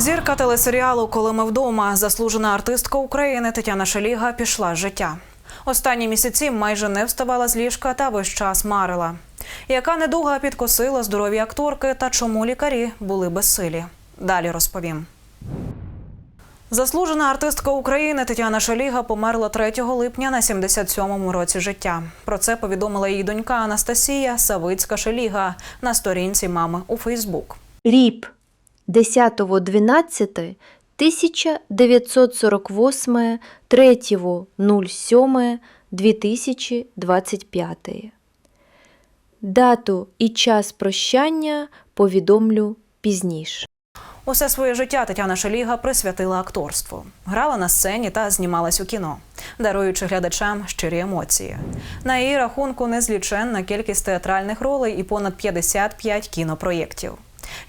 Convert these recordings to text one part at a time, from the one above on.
Зірка телесеріалу Коли ми вдома заслужена артистка України Тетяна Шеліга пішла з життя. Останні місяці майже не вставала з ліжка та весь час марила. Яка недуга підкосила здоров'я акторки та чому лікарі були безсилі? Далі розповім. Заслужена артистка України Тетяна Шеліга померла 3 липня на 77-му році життя. Про це повідомила її донька Анастасія Савицька Шеліга на сторінці мами у Фейсбук. Ріп 10.12 1948 3.07 2025 Дату і час прощання повідомлю пізніше. Усе своє життя Тетяна Шеліга присвятила акторству. Грала на сцені та знімалась у кіно, даруючи глядачам щирі емоції. На її рахунку незліченна кількість театральних ролей і понад 55 кінопроєктів.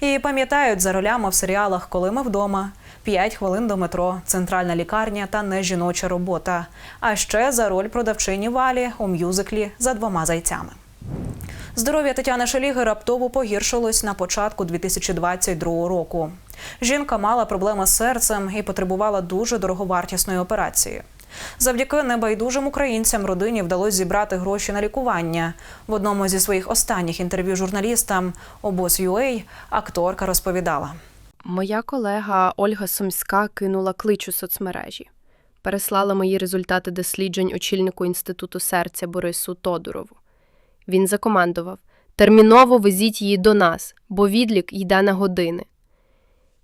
Її пам'ятають за ролями в серіалах Коли ми вдома, «П'ять хвилин до метро, Центральна лікарня та Нежіноча робота. А ще за роль продавчині Валі у мюзиклі за двома зайцями. Здоров'я Тетяни Шеліги раптово погіршилось на початку 2022 року. Жінка мала проблеми з серцем і потребувала дуже дороговартісної операції. Завдяки небайдужим українцям родині вдалося зібрати гроші на лікування. В одному зі своїх останніх інтерв'ю журналістам обоз.ua акторка розповідала. Моя колега Ольга Сумська кинула клич у соцмережі, переслала мої результати досліджень очільнику інституту серця Борису Тодурову. Він закомандував: терміново везіть її до нас, бо відлік йде на години.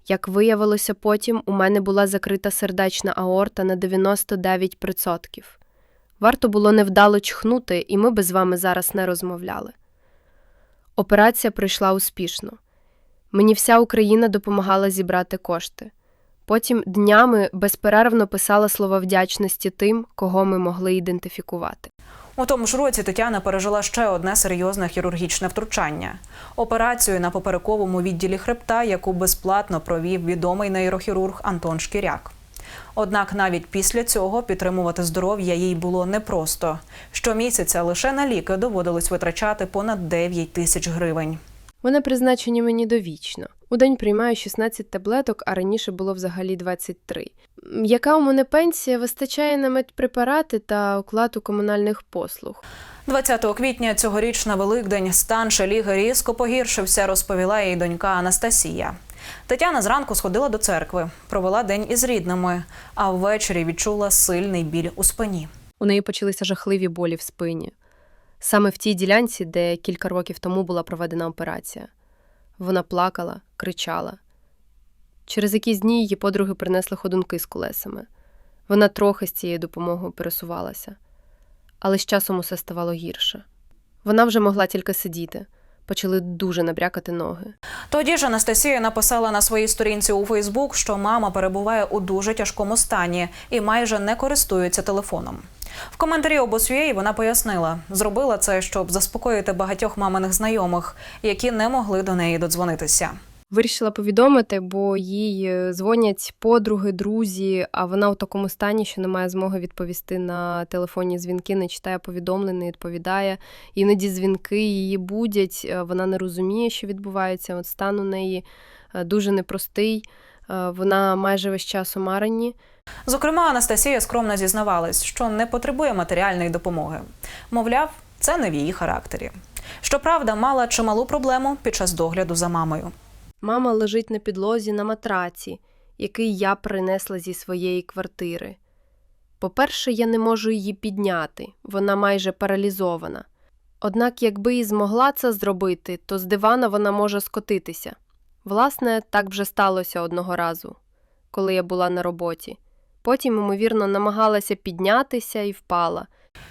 Як виявилося потім, у мене була закрита сердечна аорта на 99%. Варто було невдало чхнути, і ми би з вами зараз не розмовляли. Операція пройшла успішно. Мені вся Україна допомагала зібрати кошти. Потім днями безперервно писала слова вдячності тим, кого ми могли ідентифікувати. У тому ж році Тетяна пережила ще одне серйозне хірургічне втручання операцію на поперековому відділі хребта, яку безплатно провів відомий нейрохірург Антон Шкіряк. Однак навіть після цього підтримувати здоров'я їй було непросто. Щомісяця лише на ліки доводилось витрачати понад 9 тисяч гривень. Вони призначені мені довічно. У день приймаю 16 таблеток, а раніше було взагалі 23. М, Яка у мене пенсія вистачає на медпрепарати та оплату комунальних послуг. 20 квітня цьогоріч на Великдень стан Шеліги різко погіршився, розповіла її донька Анастасія. Тетяна зранку сходила до церкви, провела день із рідними, а ввечері відчула сильний біль у спині. У неї почалися жахливі болі в спині. Саме в тій ділянці, де кілька років тому була проведена операція. Вона плакала, кричала. Через якісь дні її подруги принесли ходунки з колесами. Вона трохи з цією допомогою пересувалася, але з часом усе ставало гірше. Вона вже могла тільки сидіти, почали дуже набрякати ноги. Тоді ж Анастасія написала на своїй сторінці у Фейсбук, що мама перебуває у дуже тяжкому стані і майже не користується телефоном. В коментарі обосвієї вона пояснила, зробила це, щоб заспокоїти багатьох маминих знайомих, які не могли до неї додзвонитися. Вирішила повідомити, бо їй е, дзвонять подруги, друзі, а вона у такому стані, що не має змоги відповісти на телефонні дзвінки, не читає повідомлень, не відповідає. Іноді дзвінки її будять, е, вона не розуміє, що відбувається. От стан у неї е, дуже непростий. Вона майже весь час у Марині. Зокрема, Анастасія скромно зізнавалась, що не потребує матеріальної допомоги. Мовляв, це не в її характері. Щоправда, мала чималу проблему під час догляду за мамою. Мама лежить на підлозі на матраці, який я принесла зі своєї квартири. По-перше, я не можу її підняти, вона майже паралізована. Однак, якби і змогла це зробити, то з дивана вона може скотитися. Власне, так вже сталося одного разу, коли я була на роботі. Потім, ймовірно, намагалася піднятися і впала.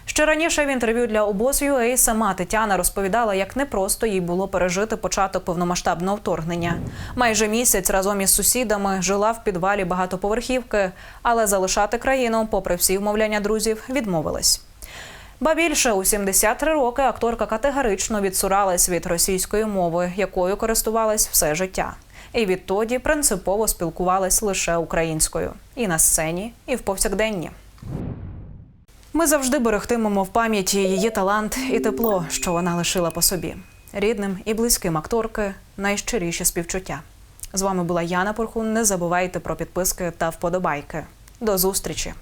Ще раніше в інтерв'ю для обоз.ua сама Тетяна розповідала, як непросто їй було пережити початок повномасштабного вторгнення. Майже місяць разом із сусідами жила в підвалі багатоповерхівки, але залишати країну, попри всі вмовляння друзів, відмовилась. Ба більше у 73 роки акторка категорично відсуралась від російської мови, якою користувалась все життя. І відтоді принципово спілкувалась лише українською і на сцені, і в повсякденні. Ми завжди берегтимемо в пам'яті її талант і тепло, що вона лишила по собі. Рідним і близьким акторки найщиріші співчуття. З вами була Яна Порхун. Не забувайте про підписки та вподобайки. До зустрічі!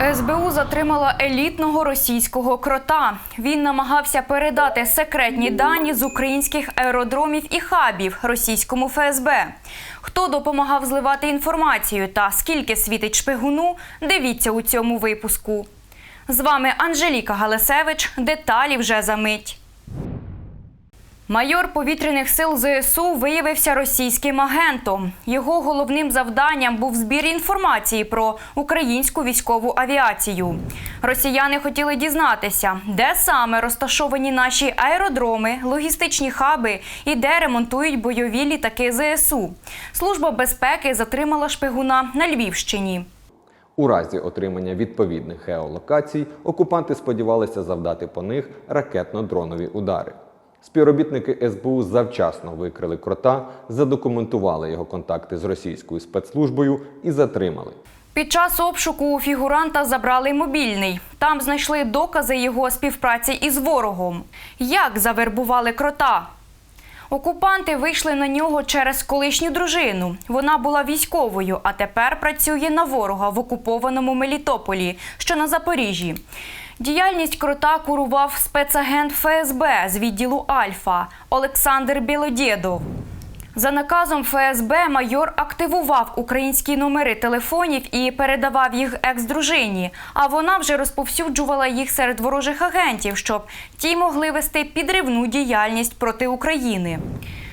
СБУ затримала елітного російського крота. Він намагався передати секретні дані з українських аеродромів і хабів російському ФСБ. Хто допомагав зливати інформацію та скільки світить шпигуну, дивіться у цьому випуску. З вами Анжеліка Галасевич. Деталі вже за мить. Майор повітряних сил ЗСУ виявився російським агентом. Його головним завданням був збір інформації про українську військову авіацію. Росіяни хотіли дізнатися, де саме розташовані наші аеродроми, логістичні хаби і де ремонтують бойові літаки ЗСУ. Служба безпеки затримала шпигуна на Львівщині. У разі отримання відповідних геолокацій окупанти сподівалися завдати по них ракетно-дронові удари. Співробітники СБУ завчасно викрили крота, задокументували його контакти з російською спецслужбою і затримали. Під час обшуку у фігуранта забрали мобільний. Там знайшли докази його співпраці із ворогом. Як завербували крота? Окупанти вийшли на нього через колишню дружину. Вона була військовою, а тепер працює на ворога в окупованому Мелітополі, що на Запоріжжі. Діяльність крота курував спецагент ФСБ з відділу Альфа Олександр Білодєдов. За наказом ФСБ майор активував українські номери телефонів і передавав їх екс-дружині, а вона вже розповсюджувала їх серед ворожих агентів, щоб ті могли вести підривну діяльність проти України.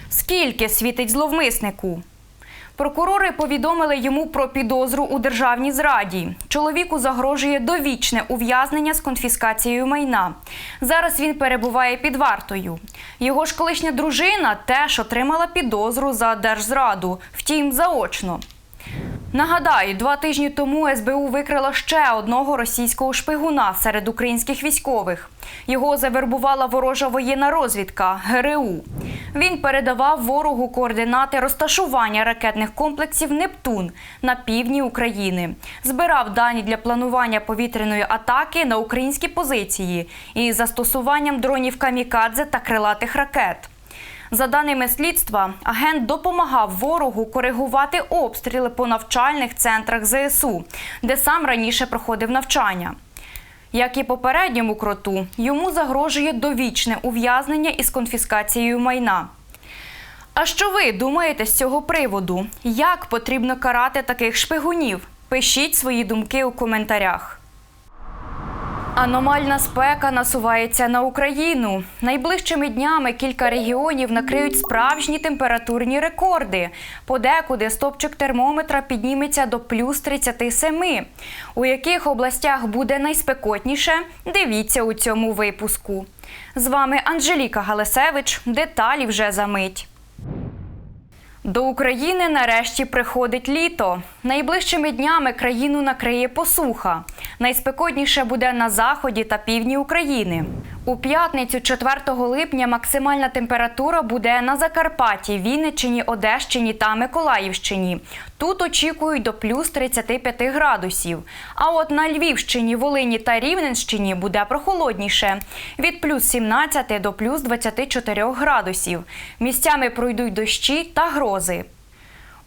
Скільки світить зловмиснику? Прокурори повідомили йому про підозру у державній зраді. Чоловіку загрожує довічне ув'язнення з конфіскацією майна. Зараз він перебуває під вартою. Його ж колишня дружина теж отримала підозру за держзраду, втім заочно. Нагадаю, два тижні тому СБУ викрила ще одного російського шпигуна серед українських військових. Його завербувала ворожа воєнна розвідка ГРУ. Він передавав ворогу координати розташування ракетних комплексів Нептун на півдні України, збирав дані для планування повітряної атаки на українські позиції із застосуванням дронів камікадзе та крилатих ракет. За даними слідства, агент допомагав ворогу коригувати обстріли по навчальних центрах ЗСУ, де сам раніше проходив навчання. Як і попередньому кроту, йому загрожує довічне ув'язнення із конфіскацією майна. А що ви думаєте з цього приводу? Як потрібно карати таких шпигунів? Пишіть свої думки у коментарях. Аномальна спека насувається на Україну. Найближчими днями кілька регіонів накриють справжні температурні рекорди. Подекуди стопчик термометра підніметься до плюс 37. У яких областях буде найспекотніше? Дивіться у цьому випуску. З вами Анжеліка Галасевич. Деталі вже за мить. До України нарешті приходить літо. Найближчими днями країну накриє посуха. Найспекотніше буде на заході та півдні України. У п'ятницю, 4 липня, максимальна температура буде на Закарпатті, Вінниччині, Одещині та Миколаївщині. Тут очікують до плюс 35 градусів. А от на Львівщині, Волині та Рівненщині буде прохолодніше від плюс 17 до плюс 24 градусів. Місцями пройдуть дощі та грози.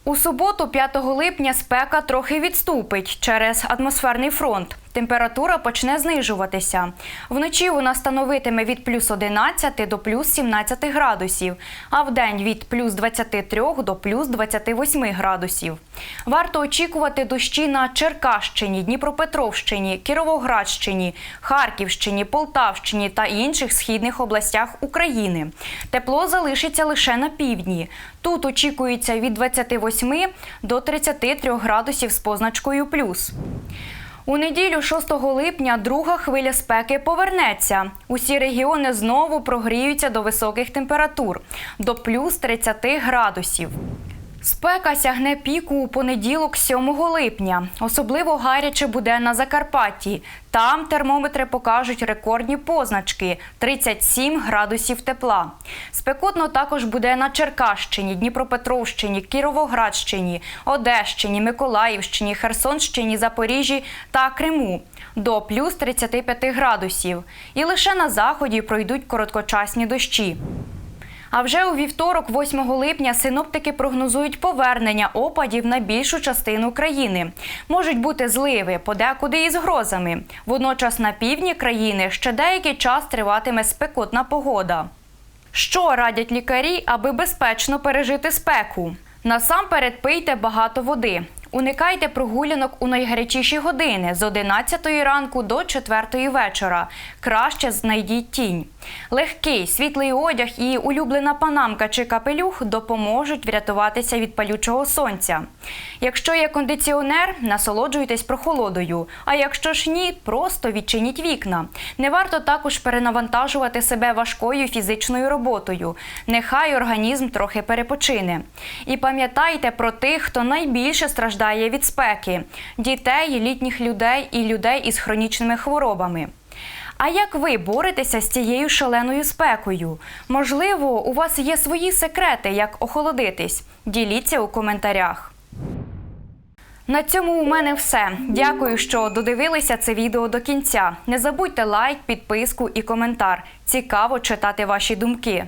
У суботу, 5 липня, спека трохи відступить через атмосферний фронт. Температура почне знижуватися. Вночі вона становитиме від плюс 11 до плюс 17 градусів, а вдень від плюс 23 до плюс 28 градусів. Варто очікувати дощі на Черкащині, Дніпропетровщині, Кіровоградщині, Харківщині, Полтавщині та інших східних областях України. Тепло залишиться лише на півдні. Тут очікується від 28 до 33 градусів з позначкою плюс. У неділю 6 липня друга хвиля спеки повернеться. Усі регіони знову прогріються до високих температур до плюс 30 градусів. Спека сягне піку у понеділок 7 липня. Особливо гаряче буде на Закарпатті. Там термометри покажуть рекордні позначки 37 градусів тепла. Спекотно також буде на Черкащині, Дніпропетровщині, Кіровоградщині, Одещині, Миколаївщині, Херсонщині, Запоріжжі та Криму до плюс 35 градусів. І лише на заході пройдуть короткочасні дощі. А вже у вівторок, 8 липня, синоптики прогнозують повернення опадів на більшу частину країни. Можуть бути зливи, подекуди із грозами. Водночас на півдні країни ще деякий час триватиме спекотна погода. Що радять лікарі, аби безпечно пережити спеку? Насамперед пийте багато води. Уникайте прогулянок у найгарячіші години з 11 ранку до 4 вечора. Краще знайдіть тінь. Легкий світлий одяг і улюблена панамка чи капелюх допоможуть врятуватися від палючого сонця. Якщо є кондиціонер, насолоджуйтесь прохолодою. А якщо ж ні, просто відчиніть вікна. Не варто також перенавантажувати себе важкою фізичною роботою. Нехай організм трохи перепочине. І пам'ятайте про тих, хто найбільше страждає від спеки: дітей, літніх людей і людей із хронічними хворобами. А як ви боретеся з цією шаленою спекою? Можливо, у вас є свої секрети, як охолодитись? Діліться у коментарях. На цьому у мене все. Дякую, що додивилися це відео до кінця. Не забудьте лайк, підписку і коментар. Цікаво читати ваші думки.